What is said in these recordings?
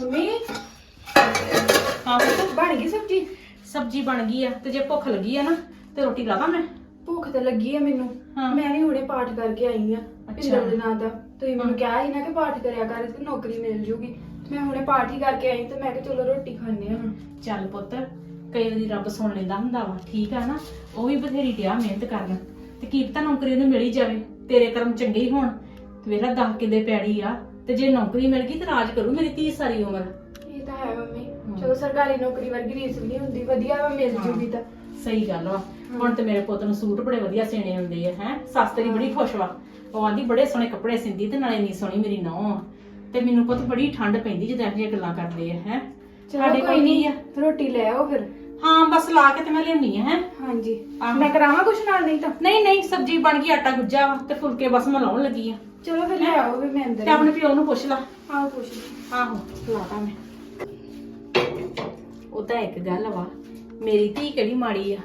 Mummy? ਹਾਂ ਪੁੱਤ ਬਣ ਗਈ ਸਬਜੀ? ਸਬਜ਼ੀ ਬਣ ਗਈ ਆ ਤੇ ਜੇ ਭੁੱਖ ਲੱਗੀ ਆ ਨਾ ਤੇ ਰੋਟੀ ਲਾਵਾਂ ਮੈਂ? ਭੁੱਖ ਤਾਂ ਲੱਗੀ ਆ ਮੈਨੂੰ। ਹਾਂ। ਮੈਂ ਵੀ ਹੁਣੇ ਪਾਠ ਕਰਕੇ ਆਈ ਆ ਅੱਛਾ। ਪਿੰਦਰ ਦੇ ਨਾਂ ਦਾ। ਤੁਸੀਂ ਮੈਨੂੰ ਹਾਂ। ਕਿਹਾ ਸੀ ਨਾ ਕਿ ਪਾਠ ਕਰਿਆ ਕਰ ਤੇ ਨੌਕਰੀ ਮਿਲ ਜੂਗੀ। ਮੈਂ ਹੁਣੇ ਪਾਠ ਹੀ ਕਰਕੇ ਆਈ ਤੇ ਮੈਂ ਕਿਹਾ ਚਲੋ ਰੋਟੀ ਖਾਣੇ ਆ। ਹੁਣ ਚੱਲ ਪੁੱਤ ਕਈ ਵਾਰੀ ਰੱਬ ਸੁਣ ਲੈਂਦਾ ਹੁੰਦਾ ਵਾ ਠੀਕ ਆ ਨਾ? ਉਹ ਵੀ ਬਥੇਰੀ ਡਿਆ ਮਿਹਨਤ ਕਰਨ। ਤੇ ਕੀ ਪਤਾ ਨੌਕਰੀ ਉਹਨੂੰ ਮਿਲ ਹੀ ਜਾਵੇ ਤੇਰੇ ਕਰਮ ਚੰਗੇ ਹੀ ਹੋਣ। ਤੇ ਵੇਲਾ 10 ਕਿੱਲੇ ਪੈੜੀ ਆ। ਤੇ ਜੇ ਨੌਕਰੀ ਮਿਲ ਗਈ ਤੇ ਰਾਜ ਕਰੂ ਮੇਰੀ 30 ਸਾਰੀ ਉਮਰ। ਇਹ ਤਾਂ ਹੈ ਮੰਮੀ। ਚਲੋ ਸਰਕਾਰੀ ਨੌਕਰੀ ਵਰਗੀ ਰੀਸ ਵੀ ਨਹੀਂ ਹੁੰਦੀ ਵਧੀਆ ਵਾ ਮਿਲ। ਜੂਗੀ ਤਾਂ। ਸਹੀ ਗੱਲ ਵਾ। ਹੁਣ ਤੇ ਮੇਰੇ ਪੁੱਤ ਨੂੰ ਸੂਟ ਬੜੇ ਵਧੀਆ ਸੀਣੇ ਹੁੰਦੇ ਆ ਹੈ? ਸੱਸ ਤੇਰੀ ਬੜੀ ਖੁਸ਼ ਵਾ। ਉਹ ਆਂਦੀ ਬੜੇ ਸੋਹਣੇ ਕੱਪੜੇ ਸਿੰਦੀ ਤੇ ਨਾਲੇ ਇੰਨੀ ਸੋਹਣੀ ਮੇਰੀ ਨੌਂ ਆ। ਤੇ ਮੈਨੂੰ ਪੁੱਤ ਬੜੀ ਠੰਡ ਪੈਂਦੀ ਜਦੋਂ ਇਹੋ ਜਿਹੀਆਂ ਗੱਲਾਂ ਕਰਦੇ ਆ ਹੈ? ਚਲੋ ਕੋਈ ਨਹੀਂ ਰੋਟੀ ਲੈ ਆਓ ਫਿਰ। ਹਾਂ ਬਸ ਲਾ ਕੇ ਤੇ ਮੈਂ ਆ ਹੈ। ਹਾਂਜੀ। ਆਹੋ। ਮੈਂ ਕਰਾਵਾਂ ਕੁਛ ਨਾਲ ਨਹੀਂ ਤਾਂ? ਨਹੀਂ ਨਹੀਂ ਸਬਜ਼ੀ ਬਣ ਗਈ ਆਟਾ ਗੁੱਜਾ ਵਾ ਤੇ ਫੁਲਕੇ ਬਸ ਮੈਂ ਲਾਉਣ ਲੱਗੀ ਆ। ਚਲੋ ਫਿਰ ਲੈ ਆਓ ਵੀ ਮੈਂ ਅੰਦਰ ਤੇ ਆਪਣੇ ਪਿਓ ਨੂੰ ਪੁੱਛ ਲਾ। ਹਾਂ ਪੁੱਛ ਲਈ। ਆਹੋ ਲਾਤਾ ਮੈਂ। ਉਹ ਤਾਂ ਇੱਕ ਗੱਲ ਵਾ ਮੇਰੀ ਧੀ ਕਿਹੜੀ ਮਾੜੀ ਆ?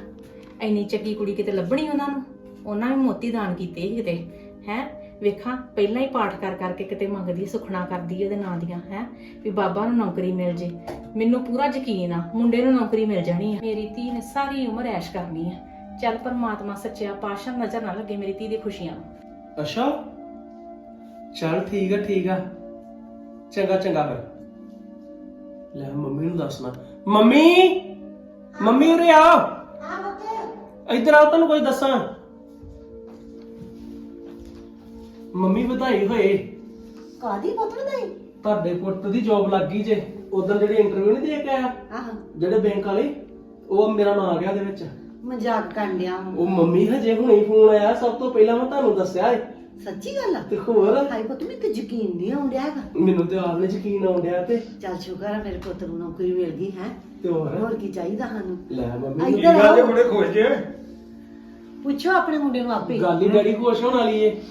ਐਨੀ ਚੱਕੀ ਕੁੜੀ ਕਿਤੇ ਲੱਭਣੀ ਉਹਨਾਂ ਨੂੰ? ਉਹਨਾਂ ਵੀ ਮੋਤੀ ਦਾਨ ਕੀਤੇ ਸੀ ਕਿਤੇ ਹੈ? ਵੇਖਾਂ ਪਹਿਲਾਂ ਹੀ ਪਾਠ ਕਰ ਕਰਕੇ ਕਿਤੇ ਮੰਗਦੀ ਸੁਖਣਾ ਕਰਦੀ ਉਹਦੇ ਨਾਂ ਦੀਆਂ ਹੈ ਵੀ ਬਾਬਾ ਨੂੰ ਨੌਕਰੀ ਮਿਲ ਜੇ। ਮੈਨੂੰ ਪੂਰਾ ਯਕੀਨ ਆ ਮੁੰਡੇ ਨੂੰ ਨੌਕਰੀ ਮਿਲ ਜਾਣੀ ਆ। ਮੇਰੀ ਧੀ ਨੇ ਸਾਰੀ ਉਮਰ ਐਸ਼ ਕਰਨੀ ਆ। ਚੱਲ ਪਰਮਾਤਮਾ ਸੱਚਿਆ ਪਾਤਸ਼ਾਹ ਨਜ਼ਰ ਨਾ ਲੱਗੇ ਮੇਰੀ ਧੀ ਦੀ ਖੁਸ਼ੀਆਂ ਨੂੰ। ਅੱਛਾ? ਚਲ ਠੀਕ ਆ ਠੀਕ ਆ। ਚੰਗਾ ਚੰਗਾ ਫਿਰ। ਲੈ ਮੰਮੀ ਨੂੰ ਦੱਸਣਾ ਮੰਮੀ! ਮੰਮੀ ਉਰੇ ਆ। ਇੱਧਰ ਆ ਤੈਨੂੰ ਕੁਝ ਦੱਸਾਂ। ਮੰਮੀ ਵਧਾਈ ਹੋਏ। ਕਾਦੀ ਪੁੱਤ ਨਹੀਂ ਤੁਹਾਡੇ ਪੁੱਤ ਦੀ ਜੌਬ ਲੱਗ ਗਈ ਜੇ। ਉਦੋਂ ਜਿਹੜੀ ਇੰਟਰਵਿਊ ਨਹੀਂ ਦੇ ਕੇ ਆਇਆ? ਆਹ। ਜਿਹੜੇ ਬੈਂਕ ਵਾਲੇ ਉਹ ਮੇਰਾ ਨਾਂ ਆ ਗਿਆ ਉਹਦੇ ਵਿੱਚ। ਮਜ਼ਾਕ ਕਰਨ ਡਿਆ ਵਾਂ। ਉਹ ਮੰਮੀ ਹਜੇ ਹੁਣੇ ਫੋਨ ਆਇਆ ਸਭ ਤੋਂ ਪਹਿਲਾਂ ਮੈਂ ਤੁਹਾਨੂੰ ਦੱਸਿਆ ਏ। ਸੱਚੀ ਗੱਲ ਆ? ਤੇ ਹੋਰ? ਹਾਈ ਪੁੱਤ ਮੈਨੂੰ ਤੇ ਯਕੀਨ ਨਹੀਂ ਆਉਂਦਿਆ ਹੈਗਾ। ਮੈਨੂੰ ਤੇ ਆਪ ਨੇ ਯਕੀਨ ਆਉਣ ਡਿਆ ਤੇ। ਚੱਲ ਸ਼ੁਕਰ ਆ ਮੇਰੇ ਪੁੱਤ ਨੂੰ ਨੌਕਰੀ ਮਿਲ ਗਈ ਹੈ। ਤੇ ਹੋਰ? ਹੋਰ ਕੀ ਚਾਹੀਦਾ ਸਾਨੂੰ? ਲੈ ਮੰਮੀ ਇੱਧਰ ਗੱਲ ਆਓ। ਬੜੇ ਖੁਸ਼ ਜੇ? ਪੁੱਛੋ ਆਪਣੇ ਮੁੰਡੇ ਨੂੰ ਆਪੇ। ਗੱਲ ਹੀ ਡੈਡੀ ਖੁਸ਼ ਹੋਣ ਵਾਲੀ ਏ।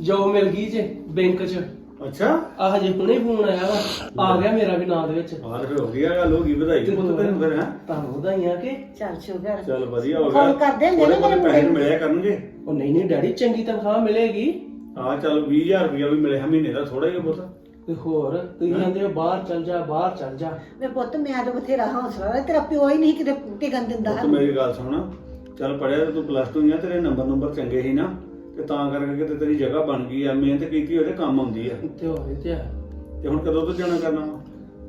ਜੋਬ ਮਿਲ ਗਈ ਜੇ ਬੈਂਕ 'ਚ। ਅੱਛਾ। ਆ ਹਜੇ ਹੁਣੇ ਫੋਨ ਆਇਆ ਵਾ। ਆ ਗਿਆ ਮੇਰਾ ਵੀ ਨਾਂ ਦੇ ਵਿੱਚ। ਹਾਰ ਫਿਰ ਹੋ ਗਿਆ ਗੱਲ ਹੋ ਗਈ ਵਧਾਈ। ਤੇ ਪੁੱਤ ਤੈਨੂੰ ਫਿਰ ਹੈ? ਤੁਹਾਨੂੰ ਵਧਾਈਆਂ ਕਿ? ਚੱਲ ਸ਼ੁਕਰ। ਚੱਲ ਵਧੀਆ ਹੋ ਗਿਆ। ਫੋਨ ਕਰਦੇ ਹੁੰਦੇ ਨੇ ਮੇਰੇ ਪੈਸੇ ਨੂੰ। ਮਿਲਿਆ ਕਰਨਗੇ। ਉਹ ਨਹੀਂ ਨਹੀਂ ਡੈਡੀ ਚੰਗੀ ਤਨਖਾਹ ਮਿਲੇਗੀ। ਆ ਚੱਲ 20000 ਰੁਪਇਆ ਵੀ ਮਿਲਿਆ ਮਹੀਨੇ ਦਾ ਥੋੜਾ ਜਿਹਾ ਪੁੱਤ ਤੇ ਹੋਰ ਤੁਸੀਂ ਕਹਿੰਦੇ ਹੋ ਬਾਹਰ ਚੱਲ ਜਾ ਬਾਹਰ ਚੱਲ ਜਾ। ਮੈਂ ਪੁੱਤ ਮੈਂ ਤਾਂ ਬਥੇਰਾ ਹੌਸਲਾ ਰਿਹਾ ਤੇਰਾ ਪਿਓ ਹੀ ਨਹੀਂ ਕਿਤੇ ਟਿਕਣ ਦਿੰਦਾ ਪੁੱਤ ਮੇਰੀ ਗੱਲ ਸੁਣ। ਚੱਲ ਪੜਿਆ ਤੇ ਤੂੰ ਪਲੱਸ 2 ਆ ਤੇਰੇ ਨੰਬਰ ਨੰਬਰ ਚੰਗੇ ਸੀ ਨਾ। ਤੇ ਤਾਂ ਕਰਕੇ ਕਿਤੇ ਤੇਰੀ ਜਗ੍ਹਾ ਬਣ ਗਈ ਆ ਮਿਹਨਤ ਕੀਤੀ ਉਹਦੇ ਕੰਮ ਆਉਂਦੀ ਆ। ਤੇ ਹੋਰ ਇਹ ਤੇ ਹੈ। ਤੇ ਹੁਣ ਕਦੋਂ ਤੋਂ ਜਾਣਾ ਕਰਨਾ ਵਾ?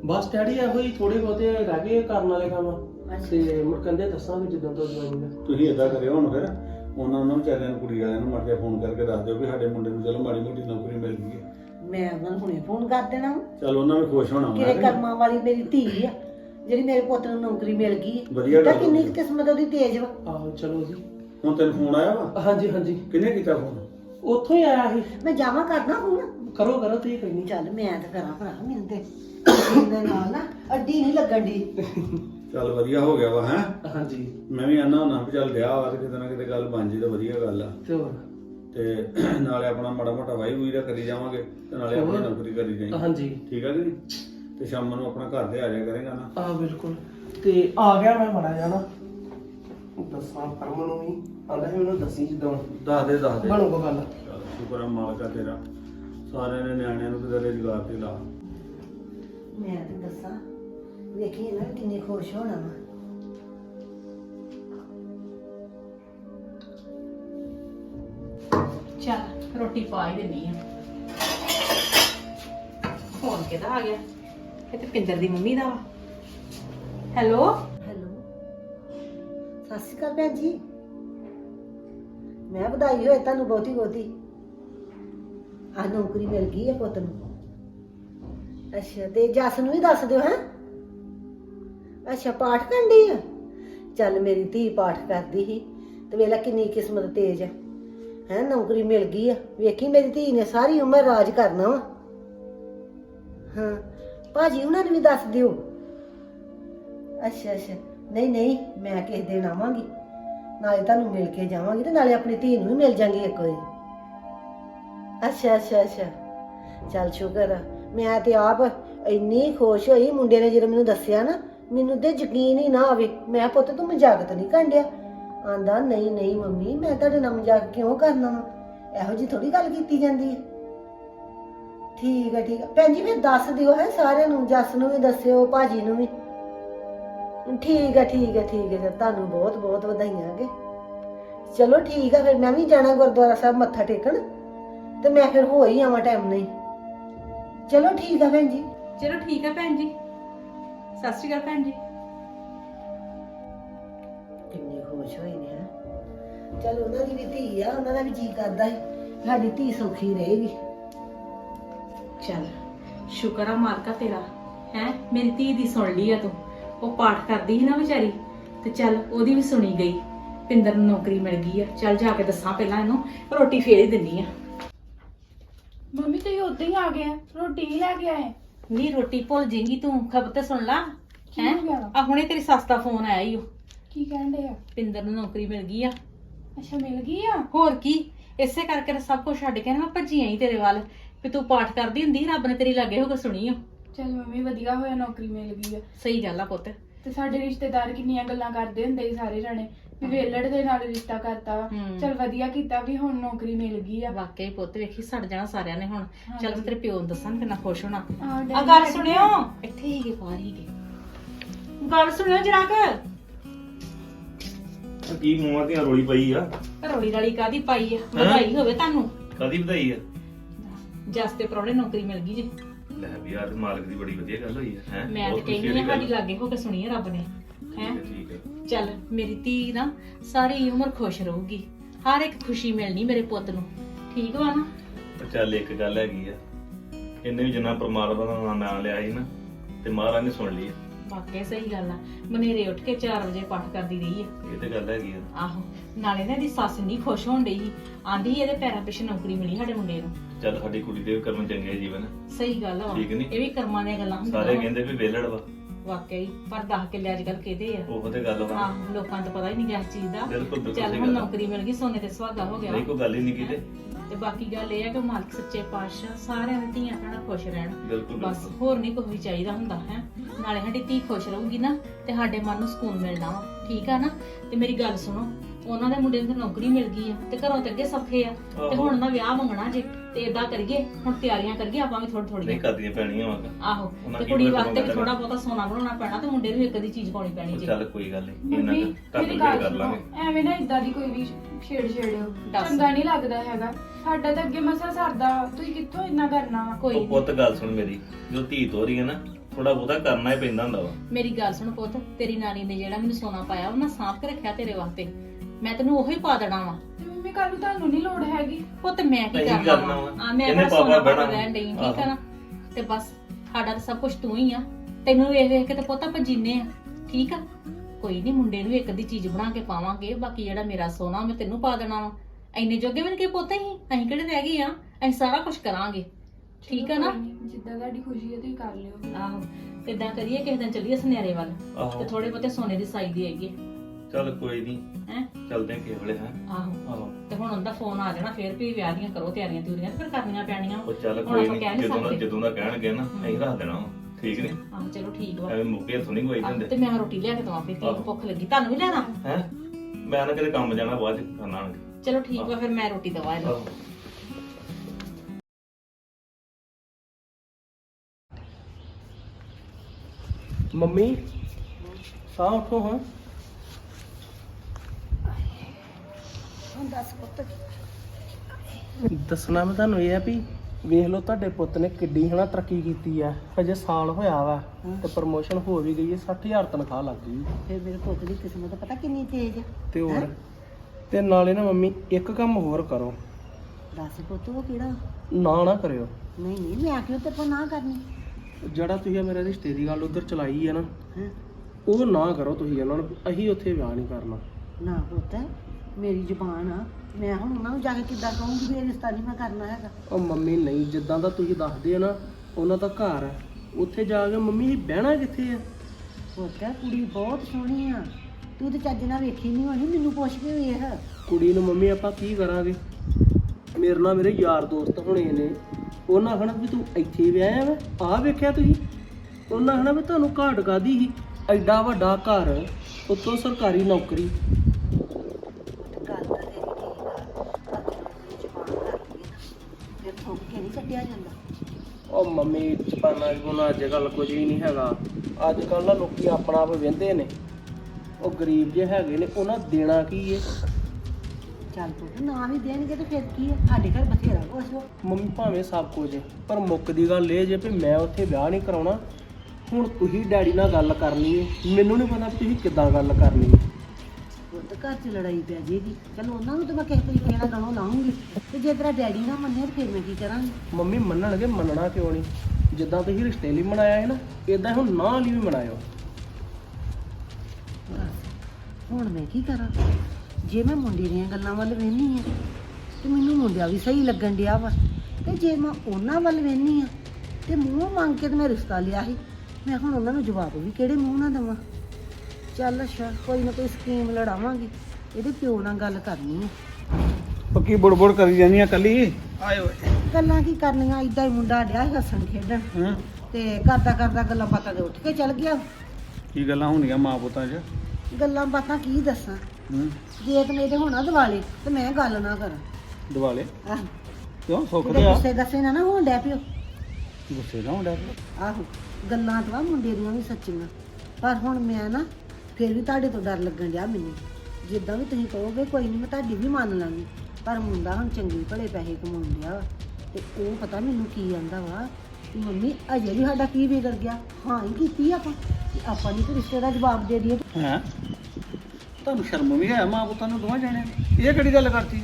ਬਸ ਡੈਡੀ ਇਹੋ ਹੀ ਥੋੜੇ ਬਹੁਤੇ ਰਹਿ ਗਏ ਕਰਨ ਵਾਲੇ ਕੰਮ। ਤੇ ਮੁੜ ਕਹਿੰਦੇ ਦੱਸਾਂਗੇ ਜਦੋਂ ਤੋਂ ਜਵਾਨੀ ਤੁਸੀਂ ਏਦਾਂ ਕਰਿਓ ਹੁਣ ਫਿਰ। ਉਹਨਾਂ ਉਹਨਾਂ ਵਿਚਾਰਿਆਂ ਨੂੰ ਕੁੜੀ ਵਾਲਿਆਂ ਨੂੰ ਮੜ ਕੇ ਫੋਨ ਕਰਕੇ ਦੱਸ ਦਿਓ ਵੀ ਸਾਡੇ ਮੁੰਡੇ ਨੂੰ ਚਲੋ ਮਾੜੀ ਮੋਟੀ ਨੌਕਰੀ ਮਿਲ ਗਈ ਹੈ ਮੈਂ ਉਹਨਾਂ ਨੂੰ ਹੁਣੇ ਫੋਨ ਕਰ ਦੇਣਾ ਵਾ। ਚਲ ਉਹਨਾਂ ਵੀ ਖੁਸ਼ ਹੋਣਾ ਕਿਹੜੇ ਵਾ ਕਰਮਾਂ ਵਾਲੀ ਮੇਰੀ ਧੀ ਆ ਜਿਹੜੀ ਮੇਰੇ ਪੁੱਤ ਨੂੰ ਨੌਕਰੀ ਮਿਲ ਗਈ ਹੈ। ਵਧੀਆ ਤਾਂ ਗੱਲ ਕਿੰਨੀ ਹੋ ਕੁ ਕਿਸਮਤ ਉਹਦੀ ਤੇਜ਼ ਵਾ। ਆਹੋ ਚਲੋ ਜੀ। ਹੁਣ ਤੈਨੂੰ ਫੋਨ ਆਇਆ ਵਾ? ਹਾਂਜੀ ਹਾਂਜੀ। ਕਿਹਨੇ ਕੀਤਾ ਫੋਨ? ਉੱਥੋਂ ਹੀ ਆਇਆ ਸੀ। ਮੈਂ ਜਾਵਾਂ ਕਰਦਾ ਫੋਨ? ਕਰੋ ਕਰੋ ਤੁਸੀਂ ਕੋਈ ਨਹੀਂ। ਚੱਲ ਮੈਂ ਤਾਂ ਕਰਾਂ ਭਰਾ ਤੇ ਇਹਦੇ ਨਾਲ ਨਾ ਅੱਡੀ ਨਹੀਂ ਲੱਗਣ ਦੀ ਚੱਲ ਵਧੀਆ ਹੋ ਗਿਆ ਵਾ ਹੈ? ਹਾਂਜੀ। ਮੈਂ ਵੀ ਆਨਾ ਹੁੰਦਾ ਵੀ ਚੱਲ ਵਿਆਹ ਵਾ ਤੇ ਕਿਤੇ ਨਾ ਕਿਤੇ ਗੱਲ ਬਣ ਜੀ ਤਾਂ ਵਧੀਆ ਗੱਲ ਆ। ਤੇ ਹੋਰ? ਤੇ ਨਾਲੇ ਆਪਣਾ ਮਾੜਾ ਮੋਟਾ ਵਾਈ ਵੂਈ ਦਾ ਕਰੀ ਜਾਵਾਂਗੇ ਤੇ ਨਾਲੇ ਆਪਣੀ ਹੋਰ। ਨੌਕਰੀ ਕਰੀ ਜਾਈਂ। ਹਾਂਜੀ। ਠੀਕ ਆ ਕਿ ਨਹੀਂ? ਤੇ ਸ਼ਾਮ ਨੂੰ ਆਪਣਾ ਘਰ ਦੇ ਆ ਜਾਇਆ ਕਰੇਗਾ ਨਾ। ਆ ਬਿਲਕੁਲ। ਤੇ ਆ ਗਿਆ ਮੈਂ ਮੜਾ ਜਾਣਾ ਦੱਸਾਂ ਪਰਮ ਨੂੰ ਵੀ। ਆਂਦਾ ਸੀ ਉਹਨੂੰ ਦੱਸੀ ਜਦੋਂ ਦੱਸ ਦੇ ਦੱਸ ਬਣੂਗਾ ਗੱਲ। ਚੱਲ ਸ਼ੁਕਰ ਆ ਮਾਲਕਾ ਤੇਰਾ। ਸਾਰਿਆਂ ਨੇ ਨਿਆਣਿਆਂ ਨੂੰ ਕਿਤੇ ਰੁਜ਼ਗਾਰ ਤੇ ਲਾ। ਮੈਂ ਤੇ ਦੱਸਾਂ ਵੇਖੀ ਨਾ ਕਿੰਨੇ ਖੁਸ਼ ਹੋਣਾ ਵਾ। ਚੱਲ ਰੋਟੀ ਪਾ ਹੀ ਦਿੰਨੀ ਆ। ਫੋਨ ਕਿਹਦਾ ਆ ਗਿਆ? ਇਹ ਤੇ ਪਿੰਦਰ ਦੀ ਮੰਮੀ ਦਾ ਵਾ। ਹੈਲੋ? ਹੈਲੋ। ਸਤਿ ਸ਼੍ਰੀ ਅਕਾਲ ਭੈਣ ਜੀ। ਮੈਂ ਵਧਾਈ ਹੋਏ ਤੁਹਾਨੂੰ ਬਹੁਤੀ ਬਹੁਤੀ। ਆ ਨੌਕਰੀ ਮਿਲ ਗਈ ਹੈ ਪੁੱਤ ਨੂੰ। ਅੱਛਾ, ਤੇ ਜੱਸ ਨੂੰ ਵੀ ਦੱਸ ਦਿਓ, ਹੈ? ਅੱਛਾ, ਪਾਠ ਕਰਨੀ ਆ? ਚੱਲ ਮੇਰੀ ਧੀ ਪਾਠ ਕਰਦੀ ਸੀ, ਤੇ ਵੇਲਾ ਕਿੰਨੀ ਕਿਸਮਤ ਤੇਜ਼ ਹੈ ਹੈ, ਨੌਕਰੀ ਮਿਲ ਗਈ ਆ। ਵੇਖੀ ਮੇਰੀ ਧੀ ਨੇ ਸਾਰੀ ਉਮਰ ਰਾਜ ਕਰਨਾ ਵਾ। ਹਾਂ, ਭਾਜੀ ਉਹਨਾਂ ਨੂੰ ਵੀ ਦੱਸ ਦਿਓ। ਅੱਛਾ ਅੱਛਾ। ਨਹੀਂ ਨਹੀਂ, ਮੈਂ ਕਿਸੇ ਦਿਨ ਆਵਾਂਗੀ। ਨਾਲੇ ਤੁਹਾਨੂੰ ਮਿਲ ਕੇ ਜਾਵਾਂਗੀ ਤੇ ਨਾਲੇ ਆਪਣੀ ਧੀ ਨੂੰ ਵੀ ਮਿਲ ਜਾਾਂਗੀ ਇੱਕ ਵਾਰੀ। ਅੱਛਾ ਅੱਛਾ ਅੱਛਾ। ਚੱਲ ਸ਼ੁਕਰ ਆ। ਮੈਂ ਤੇ ਆਪ ਇੰਨੀ ਖੁਸ਼ ਹੋਈ, ਮੁੰਡੇ ਨੇ ਜਦੋਂ ਮੈਨੂੰ ਦੱਸਿਆ ਨਾ, ਮੈਨੂੰ ਤੇ ਯਕੀਨ ਹੀ ਨਾ ਆਵੇ। ਮੈਂ ਪੁੱਤ ਤੂੰ ਮਜ਼ਾਕ ਤਾਂ ਨਹੀਂ ਕਾਂਡਿਆ ਆਂਦਾ, ਨਹੀਂ ਨਹੀਂ ਮੰਮੀ, ਮੈਂ ਤੁਹਾਡੇ ਨਾਲ ਮਜ਼ਾਕ ਕਿਉਂ ਕਰਨਾ ਵਾ? ਇਹੋ ਜੀ ਥੋੜੀ ਗੱਲ ਕੀਤੀ ਜਾਂਦੀ ਹੈ। ਠੀਕ ਹੈ ਠੀਕ ਹੈ ਭੈਣ ਜੀ, ਫਿਰ ਦੱਸ ਦਿਓ ਹੈ ਸਾਰਿਆਂ ਨੂੰ, ਜੱਸ ਨੂੰ ਵੀ ਦੱਸਿਓ, ਭਾਜੀ ਨੂੰ ਵੀ। ਠੀਕ ਹੈ ਠੀਕ ਹੈ ਠੀਕ ਹੈ ਫਿਰ ਤੁਹਾਨੂੰ ਬਹੁਤ ਬਹੁਤ ਵਧਾਈਆਂ ਕਿ ਚਲੋ ਠੀਕ ਹੈ ਫਿਰ ਮੈਂ ਵੀ ਜਾਣਾ ਗੁਰਦੁਆਰਾ ਸਾਹਿਬ ਮੱਥਾ ਟੇਕਣ। ਤੇ ਮੈਂ ਫਿਰ ਹੋ ਹੀ ਆਵਾਂ ਟਾਈਮ ਨਹੀਂ। ਚਲੋ ਠੀਕ ਹੈ ਭੈਣ ਜੀ। ਚਲੋ ਠੀਕ ਹੈ ਭੈਣ ਜੀ। ਸਤਿ ਸ਼੍ਰੀ ਅਕਾਲ ਭੈਣ ਜੀ। ਕਿੰਨੇ ਖੁਸ਼ ਹੋਏ ਨੇ ਹੈ ਚਲ ਉਹਨਾਂ ਦੀ ਵੀ ਧੀ ਆ ਉਹਨਾਂ ਦਾ ਵੀ ਜੀ ਕਰਦਾ ਹੈ ਸਾਡੀ ਧੀ ਸੁਖੀ ਰਹੇਗੀ। ਚੱਲ ਸ਼ੁਕਰ ਆ ਮਾਲਕਾ ਤੇਰਾ। ਹੈ ਮੇਰੀ ਧੀ ਦੀ ਸੁਣ ਲਈ ਆ ਤੂੰ। ਉਹ ਪਾਠ ਕਰਦੀ ਸੀ ਨਾ ਵਿਚਾਰੀ ਤੇ ਚੱਲ ਉਹਦੀ ਵੀ ਸੁਣੀ ਗਈ। ਪਿੰਦਰ ਨੂੰ ਨੌਕਰੀ ਮਿਲ ਗਈ ਆ। ਚੱਲ ਜਾ ਕੇ ਦੱਸਾਂ ਪਹਿਲਾਂ ਇਹਨੂੰ ਰੋਟੀ ਫੇਰ ਹੀ ਦਿੰਨੀ ਆ। ਮੰਮੀ ਤੁਸੀਂ ਉਦਾਂ ਹੀ ਆ ਗਏ ਆ? ਰੋਟੀ ਹੀ ਲੈ ਕੇ ਆਏ? ਨਹੀਂ ਰੋਟੀ ਭੁੱਲ ਜਾਏਗੀ ਤੂੰ। ਖਬਰ ਤੇ ਸੁਣ ਲਾ। ਕੀ ਹੈ? ਹੋ ਗਿਆ? ਆ ਹੁਣੇ ਤੇਰੀ ਸੱਸ ਦਾ ਫੋਨ ਆਇਆ ਈ ਓ। ਕੀ ਕਹਿੰਦੇ ਆ? ਪਿੰਦਰ ਨੂੰ ਨੌਕਰੀ ਮਿਲ ਗਈ ਆ। ਅੱਛਾ ਮਿਲ ਗਈ ਆ? ਹੋਰ ਕੀ? ਇਸੇ ਕਰਕੇ ਤਾਂ ਸਭ ਕੁਝ ਛੱਡ ਕੇ ਨਾ ਮੈਂ ਭੱਜੀ ਆਈ ਤੇਰੇ ਵੱਲ। ਵੀ ਤੂੰ ਪਾਠ ਕਰਦੀ ਹੁੰਦੀ ਰੱਬ ਨੇ ਤੇਰੀ ਲਾਗੇ ਹੋ ਕੇ ਸੁਣੀ ਓ। ਚਲ ਮੰਮੀ ਵਧੀਆ ਹੋਇਆ ਨੌਕਰੀ ਮਿਲ ਗਈ ਆ। ਸਹੀ ਗੱਲ ਆ ਪੁੱਤ। ਤੇ ਸਾਡੇ ਰਿਸ਼ਤੇਦਾਰ ਕਿੰਨੀਆਂ ਗੱਲਾਂ ਕਰਦੇ ਹੁੰਦੇ ਸੀ ਸਾਰੇ ਜਣੇ ਵੀ ਵੇਲੜ ਦੇ ਨਾਲ ਰਿਸ਼ਤਾ ਕਰਤਾ ਵਾ। ਚਲ ਵਧੀਆ ਕੀਤਾ ਵੀ ਹੁਣ ਨੌਕਰੀ ਮਿਲ ਗਈ ਆ। ਵਾਕਈ ਪੁੱਤ ਵੇਖੀ ਸੜ ਜਾਣਾ ਸਾਰਿਆਂ ਨੇ ਹੁਣ। ਚੱਲ। ਤੇਰੇ ਪਿਓ ਨੂੰ ਦੱਸਾਂ ਕਿੰਨਾ ਖੁਸ਼ ਹੋਣਾ। ਆ ਗੱਲ ਕੇ ਸੁਣਿਓ। ਇੱਥੇ ਹੀ ਗਏ ਬਾਹਰ ਹੀ ਗਏ ਗੱਲ ਸੁਣਿਓ ਜਰਾ ਕਰ ਕੀ ਮੂੰਹਾਂ ਦੀਆਂ ਰੋਲੀ ਪਈ ਆ? ਰੋੜੀ ਰਾਲੀ ਕਾਦੀ ਪਾਈ ਆ? ਵਧਾਈ ਹੋਵੇ ਤੁਹਾਨੂੰ। ਕਾਦੀ ਵਧਾਈ ਆ? ਜਸ ਤੇ ਪ੍ਰੋੜੇ ਨੌਕਰੀ ਮਿਲ ਗਈ ਜੇ। ਲੈ ਵੀ ਯਾਰ ਮਾਲਕ ਦੀ ਬੜੀ ਵਧੀਆ ਗੱਲ ਹੋਈ ਹੈ ਹੈ? ਮੈਂ ਤੇ ਕਹਿੰਦੀ ਆ ਸਾਡੀ ਲਾਗੇ ਹੋ ਕੇ ਸੁਣੀ ਆ ਰੱਬ ਨੇ ਹੈ? ਠੀਕ ਹੈ ਚੱਲ ਮੇਰੀ ਧੀ ਨਾ ਸਾਰੀ ਉਮਰ ਖੁਸ਼ ਰਹੂਗੀ ਹਰ ਇੱਕ ਖੁਸ਼ੀ ਮਿਲਣੀ ਮੇਰੇ ਪੁੱਤ ਨੂੰ ਠੀਕ ਵਾ ਨਾ? ਪਰ ਚੱਲ ਇੱਕ ਗੱਲ ਹੈਗੀ ਆ ਇਹਨੇ ਵੀ ਜਿੰਨਾ ਪਰਮਾਤਮਾ ਦਾ ਨਾਮ ਨਾਂ ਲਿਆ ਸੀ ਨਾ ਤੇ ਮਹਾਰਾਜ ਨੇ ਸੁਣ ਲਈ ਆ। ਵਾਕਿਆ ਸਹੀ ਗੱਲ ਆ ਮਨੇਰੇ ਉੱਠ ਕੇ 4 ਵਜੇ ਪਾਠ ਕਰਦੀ ਰਹੀ ਆ। ਇਹ ਤੇ ਗੱਲ ਹੈਗੀ ਆ। ਆਹੋ ਨਾਲੇ ਨਾ ਇਹਦੀ ਸੱਸ ਨਹੀਂ ਖੁਸ਼ ਹੋਣ ਡਈ ਆਂਦੀ ਇਹਦੇ ਪੈਰਾਂ ਪਿੱਛੇ ਨੌਕਰੀ ਮਿਲੀ ਸਾਡੇ ਮੁੰਡੇ ਨੂੰ। ਚੱਲ ਸਾਡੀ ਕੁੜੀ ਦੇ ਵੀ ਕਰਮ ਚੰਗੇ ਆ ਜੀਵਨ। ਸਹੀ ਗੱਲ ਆ। ਠੀਕ ਨੀ? ਇਹ ਵੀ ਕਰਮਾਂ ਦੀਆਂ ਗੱਲਾਂ ਹੁੰਦੀਆਂ ਸਾਰੇ ਵਾ। ਕਹਿੰਦੇ ਵੀ ਵੇਲੜ ਵਾ। ਵਾਕਈ ਪਰ 10 ਕਿੱਲੇ ਅੱਜ ਕੱਲ ਕਿਹਦੇ ਆ? ਉਹ ਤੇ ਗੱਲ ਵਾ। ਆਹ ਲੋਕਾਂ ਨੂੰ ਤਾਂ ਪਤਾ ਹੀ ਨਹੀਂ ਕਿਸ ਚੀਜ਼ ਦਾ। ਬਿਲਕੁਲ ਬਿਲਕੁਲ ਚੱਲ ਸਹੀ ਹੁਣ ਗੱਲ ਆ। ਨੌਕਰੀ ਮਿਲ ਗਈ ਸੋਨੇ ਤੇ ਸੁਹਾਗਾ ਹੋ ਗਿਆ। ਨਹੀਂ ਕੋਈ ਗੱਲ ਹੀ ਨਹੀਂ ਕਿਤੇ। ਤੇ ਬਾਕੀ ਗੱਲ ਇਹ ਹੈ ਕਿ ਮਾਲਕ ਸੱਚੇ ਪਾਤਸ਼ਾਹ ਸਾਰਿਆਂ ਦੇ ਧੀਆਂ ਭੈਣਾਂ ਖੁਸ਼ ਰਹਿਣ। ਬਿਲਕੁਲ ਬਸ ਬਿਲਕੁਲ। ਹੋਰ ਨਹੀਂ ਕੁਝ ਵੀ ਚਾਹੀਦਾ ਹੁੰਦਾ ਹੈ? ਨਾਲੇ ਸਾਡੀ ਧੀ ਖੁਸ਼ ਰਹੂਗੀ ਨਾ ਤੇ ਸਾਡੇ ਮਨ ਨੂੰ ਸਕੂਨ ਮਿਲਣਾ ਵਾ। ਠੀਕ ਆ ਨਾ? ਤੇ ਮੇਰੀ ਗੱਲ ਸੁਣੋ ਉਹਨਾਂ ਦੇ ਮੁੰਡੇ ਨੂੰ ਤਾਂ ਨੌਕਰੀ ਮਿਲ ਗਈ ਆ ਤੇ ਘਰੋਂ ਤੇ ਅੱਗੇ ਸੌਖੇ ਆ। ਤੇ ਆਹੋ। ਹੁਣ ਨਾ ਵਿਆਹ ਮੰਗਣਾ ਜੇ। ਤੇ ਇਦਾਂ ਕਰੀਏ ਹੁਣ ਤਿਆਰੀਆਂ ਕਰੀਏ ਆਪਾਂ ਵੀ ਥੋੜੀ ਨਹੀਂ ਥੋੜੀਆਂ ਕਰਦੀਆਂ ਪੈਣੀਆਂ ਵਾ। ਆਹੋ ਉਹਨਾਂ ਤੇ ਕੀ ਕੁੜੀ ਵਾਸਤੇ ਵੀ ਥੋੜਾ ਬਹੁਤਾ ਸੋਨਾ ਬਣਾਉਣਾ ਪੈਣਾ ਤੇ ਮੁੰਡੇ ਨੂੰ ਇੱਕ ਦੀ ਚੀਜ਼ ਪਾਉਣੀ ਪੈਣੀ ਜੇ। ਚੱਲ ਕੋਈ ਗੱਲ ਨਹੀਂ ਇਹਨਾਂ ਮੰਮੀ ਢੱਕ ਮੇਰੀ ਕੇ ਗੱਲ ਕਰ ਸੁਣੋ ਲਾਂਗੇ। ਐਵੇਂ ਨਾ ਇਦਾਂ ਦੀ ਕੋਈ ਵੀ ਛੇੜ ਛੇੜਿਓ ਦੱਸ। ਚੰਗਾ ਨਹੀਂ ਲੱਗਦਾ ਹੈਗਾ। ਸਾਡਾ ਤਾਂ ਅੱਗੇ ਮਸਾ ਸਰਦਾ ਤੁਸੀਂ ਕਿੱਥੋਂ ਇੰਨਾ ਕਰਨਾ ਵਾ? ਕੋਈ ਉਹ ਨੀ। ਪੁੱਤ ਗੱਲ ਸੁਣ ਮੇਰੀ ਜਦੋਂ ਧੀ ਤੋਰੀ ਹੈ ਨਾ ਥੋੜਾ ਬਹੁਤਾ ਕਰਨਾ ਹੀ ਪੈਂਦਾ ਹੁੰਦਾ ਵਾ। ਮੇਰੀ ਗੱਲ ਸੁਣ ਪੁੱਤ ਤੇਰੀ ਨਾਨੀ ਨੇ ਜਿਹੜਾ ਮੈਨੂੰ ਸੋਨਾ ਪਾਇਆ ਉਹਨਾਂ ਸਾਂਭ ਕੇ ਰੱਖਿਆ ਤੇਰੇ ਵਾਸਤੇ। ਮੈਂ ਤੈਨੂੰ ਉਹੀ ਪਾ ਦੇਣਾ ਵਾ। ਤੇ ਮੰਮੀ ਕੱਲ ਨੂੰ ਤੁਹਾਨੂੰ ਨਹੀਂ ਲੋੜ ਹੈਗੀ। ਪੁੱਤ ਮੈਂ ਕੀ ਕਰਨਾ ਕਰਨਾ ਵਾ? ਵਾ। ਆ ਮੈਂ ਇਹਨੇ ਸੋਨਾ ਪਾਪਾ ਬਹਿਣਾ। ਰਹਿਣ ਡਈ ਠੀਕ ਆ। ਨਾ? ਤੇ ਬਸ ਸਾਡਾ ਤਾਂ ਸਭ ਕੁਝ ਤੂੰ ਹੀ ਆ। ਤੈਨੂੰ ਵੇਖ ਵੇਖ ਕੇ ਤੇ ਪੁੱਤ ਆਪਾਂ ਜੀਨੇ ਆ ਠੀਕ ਆ? ਕੋਈ ਨਹੀਂ ਮੁੰਡੇ ਨੂੰ ਇੱਕ ਅੱਧੀ ਚੀਜ਼ ਬਣਾ ਕੇ ਪਾਵਾਂਗੇ ਬਾਕੀ ਜਿਹੜਾ ਮੇਰਾ ਸੋਨਾ ਮੈਂ ਤੈਨੂੰ ਪਾ ਦੇਣਾ ਵਾ। ਇੰਨੇ ਜੋਗੇ ਵੀ ਨੀ ਕਿ ਪੁੱਤ ਹੀ ਅਸੀਂ ਕਿਹੜੇ ਰਹਿ ਗਏ ਆ? ਅਸੀਂ ਸਾਰਾ ਕੁਝ ਕਰਾਂਗੇ। ਠੀਕ ਆ ਨਾ ਕੋਈ ਨੀ, ਜਿੱਦਾਂ ਤੁਹਾਡੀ ਖੁਸ਼ੀ ਹੈ ਤੁਸੀਂ ਕਰ ਲਿਓ। ਆਹੋ ਇਦਾਂ ਕਰੀਏ? ਕਿਸੇ ਦਿਨ ਚੱਲੀਏ ਸੁਨਿਆਰੇ ਵੱਲ। ਤੇ ਆਹੋ ਥੋੜੇ ਬਹੁਤੇ ਸੋਨੇ ਦੀ ਸਾਈ ਦੀ ਹੈਗੀ ਚੱਲ ਕੋਈ ਨਹੀਂ ਹੈ? ਚੱਲਦੇ ਆਂ ਕਿਸੇ ਵੇਲੇ ਹੈ? ਆਹੋ। ਆਹੋ। ਤੇ ਹੁਣ ਉਹਦਾ ਫੋਨ ਆ ਜਾਣਾ ਫੇਰ ਵੀ ਵਿਆਹ ਦੀਆਂ ਕਰੋ ਤਿਆਰੀਆਂ ਤਿਉਰੀਆਂ ਫਿਰ ਕਰਨੀਆਂ ਪੈਣੀਆਂ। ਉਹ ਚੱਲ ਕੋਈ ਨਹੀਂ ਨੀ ਜਦੋਂ ਦਾ ਸਕਦੇ। ਜਦੋਂ ਦਾ ਕਹਿਣਗੇ ਨਾ। ਅਸੀਂ ਰੱਖ ਦੇਣਾ ਵਾ। ਠੀਕ ਨਹੀਂ ਆਹ ਚਲੋ ਠੀਕ ਵਾ। ਐਵੇਂ ਮੁੱਕੇ ਹੱਥੋਂ ਨਹੀਂ ਕੋਈ ਆਹ, ਦਿੰਦੇ ਤੇ ਮੈਂ ਰੋਟੀ ਲਿਆ ਕੇ ਦਵਾਂ ਫਿਰ ਆਹੋ। ਭੁੱਖ ਲੱਗੀ ਤੁਹਾਨੂੰ ਵੀ ਲੈਣਾ ਹੈ? ਮੈਂ ਨਾ ਕਿਤੇ ਕੰਮ ਜਾਣਾ ਬਾਅਦ ਚ ਕਰਨਾ ਆਣ ਕੇ। ਚਲੋ ਠੀਕ ਵਾ ਫਿਰ ਮੈਂ ਰੋਟੀ ਦਵਾ ਇਹਨੂੰ। ਆਹੋ। ਮੰਮੀ ਸਾਹ ਉਠੋ ਹਾਂ? ਹੁਣ ਦੱਸ ਪੁੱਤ। ਦੱਸਣਾ ਮੈਂ ਤੁਹਾਨੂੰ ਇਹ ਆ ਵੀ ਵੇਖ ਲਓ ਤੁਹਾਡੇ ਪੁੱਤ ਨੇ ਕਿੱਡੀ ਹਨਾ ਤਰੱਕੀ ਕੀਤੀ ਆ। ਅਜੇ ਸਾਲ ਹੋਇਆ ਵਾ ਤੇ ਪ੍ਰਮੋਸ਼ਨ ਹੋ ਵੀ ਗਈ ਹੈ 60000 ਤਨਖਾਹ ਲੱਗ ਗਈ। ਫਿਰ ਮੇਰੇ ਪੁੱਤ ਦੀ ਕਿਸਮਤ ਪਤਾ ਕਿੰਨੀ ਤੇਜ਼ ਆ। ਤੇ ਹੋਰ? ਤੇ ਨਾਲੇ ਨਾ ਮੰਮੀ ਇੱਕ ਕੰਮ ਹੋਰ ਕਰੋ। ਦੱਸ ਪੁੱਤ ਉਹ ਕਿਹੜਾ? ਨਾ ਨਾ ਕਰਿਓ। ਨਹੀਂ ਨਹੀਂ ਮੈਂ ਕਿਉਂ ਤੇ ਕੋ ਨਾ ਕਰਨੀ? ਜਿਹੜਾ ਤੁਸੀਂ ਮੇਰੇ ਰਿਸ਼ਤੇ ਦੀ ਗੱਲ ਉਧਰ ਚਲਾਈ ਹੈ ਨਾ ਹੈਂ? ਉਹ ਨਾ ਕਰੋ ਤੁਸੀਂ ਉਹਨਾਂ ਨੂੰ ਅਸੀਂ ਉੱਥੇ ਵਿਆਹ ਨਹੀਂ ਕਰਨਾ। ਨਾ ਪੁੱਤ ਮੇਰੀ ਜ਼ੁਬਾਨ ਆ। ਮੈਂ ਹੁਣ ਉਹਨਾਂ ਨੂੰ ਜਾ ਕੇ ਕਿੱਦਾਂ ਕਹੂੰਗੀ ਵੀ ਇਹ ਰਿਸ਼ਤਾ ਨਹੀਂ ਮੈਂ ਕਰਨਾ ਹੈਗਾ। ਉਹ ਮੰਮੀ ਨਹੀਂ ਜਿੱਦਾਂ ਦਾ ਤੁਸੀਂ ਦੱਸਦੇ ਆ ਨਾ ਉਹਨਾਂ ਦਾ ਘਰ ਹੈ ਉੱਥੇ ਜਾ ਕੇ ਮੰਮੀ ਇਹ ਬਹਿਣਾ ਕਿੱਥੇ ਆ? ਪੁੱਤ ਕੁੜੀ ਬਹੁਤ ਸੋਹਣੀ ਆ। ਤੂੰ ਤੇ ਚੱਜ ਨਾਲ ਵੇਖੀ ਨਹੀਂ ਹੋਣੀ ਮੈਨੂੰ ਪੁੱਛ ਕੇ ਵੇਖ। ਕੁੜੀ ਨੂੰ ਮੰਮੀ ਆਪਾਂ ਕੀ ਕਰਾਂਗੇ? ਮੇਰੇ ਨਾਲ ਮੇਰੇ ਯਾਰ ਦੋਸਤ ਹੋਣੇ ਨੇ। ਉਹਨਾਂ ਕਹਣਾ ਵੀ ਤੂੰ ਇੱਥੇ ਵਿਆਹਿਆ ਵਾ ਆਹ ਵੇਖਿਆ ਤੁਸੀਂ? ਉਹਨਾਂ ਕਹਣਾ ਵੀ ਤੁਹਾਨੂੰ ਘਾਟ ਕਾਦੀ ਸੀ? ਐਡਾ ਵੱਡਾ ਘਰ ਉੱਤੋਂ ਸਰਕਾਰੀ ਨੌਕਰੀ। ਕੇ ਨਹੀਂ ਕੱਢਿਆ ਜਾਂਦਾ। ਉਹ ਮੰਮੀ ਜਪਾਨਾਂ ਗੁਨਾ ਅੱਜ ਕੱਲ ਕੁਝ ਵੀ ਨਹੀਂ ਹੈਗਾ। ਅੱਜ ਕੱਲ ਨਾ ਲੋਕੀ ਆਪਣਾ ਆਪ ਵਿੰਦੇ ਨੇ। ਉਹ ਗਰੀਬ ਜੇ ਹੈਗੇ ਨੇ ਉਹਨਾਂ ਦੇਣਾ ਕੀ ਏ? ਚੱਲ ਪੁੱਤ ਨਾ ਵੀ ਦੇਣਗੇ ਤੇ ਫਿਰ ਕੀ ਹੈ ਸਾਡੇ ਘਰ ਬਥੇਰਾ ਕੁਛ ਵਾ। ਮੰਮੀ ਭਾਵੇਂ ਸਭ ਕੁਝ ਏ ਪਰ ਮੁੱਕ ਦੀ ਗੱਲ ਇਹ ਜੇ ਵੀ ਮੈਂ ਉੱਥੇ ਵਿਆਹ ਨਹੀਂ ਕਰਾਉਣਾ ਹੁਣ ਤੁਸੀਂ ਡੈਡੀ ਨਾਲ ਗੱਲ ਕਰਨੀ ਏ। ਮੈਨੂੰ ਨਹੀਂ ਪਤਾ ਵੀ ਤੁਸੀਂ ਕਿੱਦਾਂ ਗੱਲ ਕਰਨੀ ਏ। ਘਰ 'ਚ ਲੜਾਈ ਪੈ ਜਾਏਗੀ ਚਲੋ ਉਹਨਾਂ ਨੂੰ ਤਾਂ ਮੈਂ ਕਿਸੇ ਤਰੀਕੇ ਨਾਲ ਗਲੋਂ ਲਾਉਂਗੀ ਤੇ ਜੇ ਤੇਰਾ ਡੈਡੀ ਨਾ ਮੰਨੇ ਤੇ ਫਿਰ ਮੈਂ ਕੀ ਕਰਾਂਗੀ? ਮੰਮੀ ਮੰਨਣਗੇ ਮੰਨਣਾ ਕਿਉਂ ਨਹੀਂ? ਜਿੱਦਾਂ ਤੁਸੀਂ ਰਿਸ਼ਤੇ ਲਈ ਮਨਾਇਆ ਹੈ ਨਾ ਇਦਾਂ ਹੁਣ ਨਾਂ ਲਈ ਵੀ ਮਨਾਇਓ। ਹੁਣ ਮੈਂ ਕੀ ਕਰਾਂ? ਜੇ ਮੈਂ ਮੁੰਡੇ ਦੀਆਂ ਗੱਲਾਂ ਵੱਲ ਵੇਹਨੀ ਆ ਤੇ ਮੈਨੂੰ ਮੁੰਡਿਆ ਵੀ ਸਹੀ ਲੱਗਣ ਡਿਆ ਵਾ। ਤੇ ਜੇ ਮੈਂ ਉਹਨਾਂ ਵੱਲ ਵੇਹਨੀ ਆ ਤੇ ਮੂੰਹ ਮੰਗ ਕੇ ਤੇ ਮੈਂ ਰਿਸ਼ਤਾ ਲਿਆ ਸੀ ਮੈਂ ਹੁਣ ਉਹਨਾਂ ਨੂੰ ਜਵਾਬ ਵੀ ਕਿਹੜੇ ਮੂੰਹ ਨਾਲ ਦੇਵਾਂ? ਚੱਲ ਅੱਛਾ ਕੋਈ ਨਾ ਕੋਈ ਸਕੀਮ ਲੜਾਵਾਂਗੀ। ਇਹਦੇ ਪਿਓ ਨਾਲ ਗੱਲ ਕਰਨੀ ਆ। ਪੱਕੀ ਬੁੜਬੁੜ ਕਰੀ ਜਾਂਦੀਆਂ ਕੱਲੀ? ਆਏ ਓਏ ਗੱਲਾਂ ਕੀ ਕਰਨੀਆਂ ਇਦਾਂ ਹੀ ਮੁੰਡਾ ਡਿਆ ਸੀ ਹੱਸਣ ਖੇਡਣ। ਹਾਂ। ਤੇ ਕਰਦਾ ਕਰਦਾ ਗੱਲਾਂ ਬਾਤਾਂ ਦੇ ਉੱਠ ਕੇ ਚੱਲ ਗਿਆ। ਕੀ ਗੱਲਾਂ ਹੋਣੀਆਂ ਮਾਂ ਪੁੱਤਾਂ 'ਚ? ਗੱਲਾਂ ਬਾਤਾਂ ਕੀ ਦੱਸਾਂ? ਹੂੰ। ਜੇ ਤੇ ਮੇਰੇ ਹੋਣਾ ਦਿਵਾਲੀ ਤੇ ਮੈਂ ਗੱਲ ਨਾ ਕਰਾਂ। ਦਿਵਾਲੇ? ਆਹ ਕਿਉਂ ਸੁੱਖ ਤੇ ਆ ਗੁੱਸੇ ਗੱਸੇ ਨਾ ਨਾ ਹੋਣ ਡੈ ਪਿਓ। ਗੁੱਸੇ ਨਾ ਹੁੰਦਾ ਆਹੋ ਗੱਲਾਂ ਤਾਂ ਮੁੰਡੇ ਦੀਆਂ ਵੀ ਸੱਚੀਆਂ। ਪਰ ਹੁਣ ਮੈਂ ਨਾ ਫਿਰ ਵੀ ਤੁਹਾਡੇ ਤੋਂ ਡਰ ਲੱਗਣ ਡਿਆ ਮੈਨੂੰ। ਜਿੱਦਾਂ ਵੀ ਤੁਸੀਂ ਕਹੋਗੇ ਕੋਈ ਨਹੀਂ ਮੈਂ ਤੁਹਾਡੀ ਵੀ ਮੰਨ ਲਾਂਗੀ। ਪਰ ਮੁੰਡਾ ਹੁਣ ਚੰਗੀ ਭਲੇ ਪੈਸੇ ਕਮਾਉਣ ਡਿਆ ਵਾ ਤੇ ਉਹ ਪਤਾ ਮੈਨੂੰ ਕੀ ਆਂਦਾ ਵਾ ਕਿ ਮੰਮੀ ਅਜੇ ਵੀ ਸਾਡਾ ਕੀ ਵਿਗੜ ਗਿਆ? ਹਾਂ ਹੀ ਕੀਤੀ ਆਪਾਂ। ਕਿ ਆਪਾਂ ਨਹੀਂ ਤੇ ਰਿਸ਼ਤੇ ਦਾ ਜਵਾਬ ਦੇ ਦਈਏ। ਹੈ? ਤੁਹਾਨੂੰ ਸ਼ਰਮ ਵੀ ਹੈ ਮਾਂ ਪੁੱਤਾਂ ਨੂੰ ਦੋਵਾਂ ਜਾਣਿਆਂ ਨੂੰ ਇਹ ਕਿਹੜੀ ਗੱਲ ਕਰਤੀ?